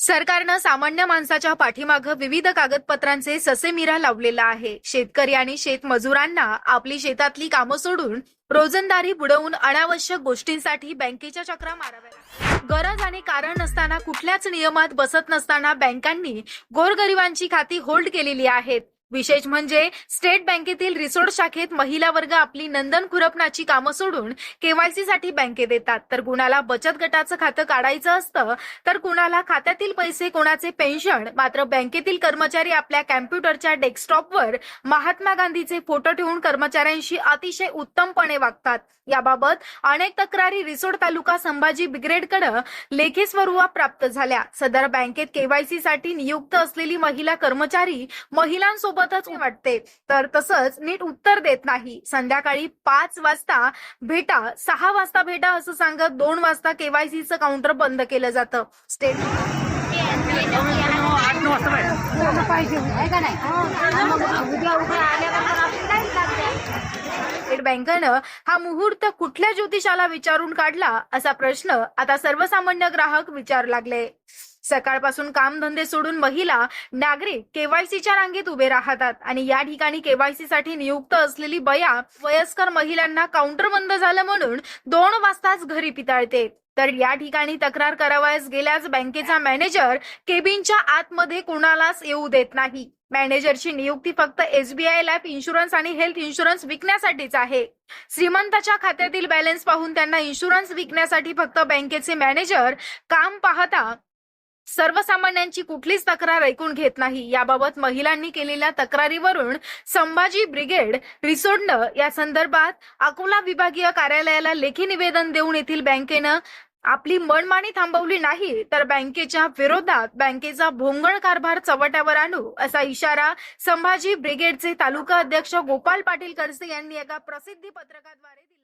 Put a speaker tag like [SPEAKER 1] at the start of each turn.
[SPEAKER 1] सरकारनं सामान्य माणसाच्या पाठीमागं विविध कागदपत्रांचे ससेमिरा लावलेला आहे. शेतकरी आणि शेतमजुरांना आपली शेतातली कामं सोडून रोजंदारी बुडवून अनावश्यक गोष्टींसाठी बँकेच्या चक्रा माराव्या गरज आणि कारण नसताना कुठल्याच नियमात बसत नसताना बँकांनी गोरगरिबांची खाती होल्ड केलेली आहेत. विशेष म्हणजे स्टेट बँकेतील रिसोड शाखेत महिला वर्ग आपली नंदन खुरपणाची कामं सोडून केवायसी साठी बँकेत येतात तर कुणाला बचत गटाचं खातं काढायचं असतं तर कुणाला खात्यातील पैसे कोणाचे पेन्शन मात्र बँकेतील कर्मचारी आपल्या कॅम्प्युटरच्या डेस्कटॉपवर महात्मा गांधीचे फोटो ठेवून कर्मचाऱ्यांशी अतिशय उत्तमपणे वागतात. याबाबत अनेक तक्रारी रिसोड तालुका संभाजी ब्रिगेडकडे लेखी स्वरूपात प्राप्त झाल्या. सदर बँकेत केवायसी साठी नियुक्त असलेली महिला कर्मचारी महिलांसोबत महिलांसोबतच वाटते. तर तसंच नीट उत्तर देत नाही. संध्याकाळी पाच वाजता भेटा. सहा वाजता भेटा असं सांगत दोन वाजता केवायसीचं काउंटर बंद केलं जातं. स्टेट स्टेट बँकेनं हा मुहूर्त कुठल्या ज्योतिषाला विचारून काढला असा प्रश्न आता सर्वसामान्य ग्राहक विचार लागले. सकाळपासून कामधंदे सोडून महिला नागरिक केवायसीच्या रांगेत उभे राहतात. आणि या ठिकाणी केवायसी साठी नियुक्त असलेली बया वयस्कर महिलांना काउंटर बंद झालं म्हणून दोन वाजताच घरी पिताळते. तर या ठिकाणी तक्रार करावयास गेल्यास बँकेचा मॅनेजर केबिनच्या आतमध्ये कुणालाच येऊ देत नाही. मॅनेजरची नियुक्ती फक्त एसबीआय लाईफ इन्शुरन्स आणि हेल्थ इन्शुरन्स विकण्यासाठीच आहे. श्रीमंताच्या खात्यातील बॅलन्स पाहून त्यांना इन्शुरन्स विकण्यासाठी फक्त बँकेचे मॅनेजर काम पाहता सर्वसामान्यांची कुठलीच तक्रार ऐकून घेत नाही. याबाबत महिलांनी केलेल्या तक्रारीवरून संभाजी ब्रिगेड रिसोडनं या संदर्भात अकोला विभागीय कार्यालयाला लेखी निवेदन देऊन येथील बँकेनं आपली मनमानी थांबवली नाही तर बँकेच्या विरोधात बँकेचा भोंगळ कारभार चव्हाट्यावर आणू असा इशारा संभाजी ब्रिगेडचे तालुका अध्यक्ष गोपाल पाटील करसे यांनी एका प्रसिद्धी पत्रकाद्वारे दिला.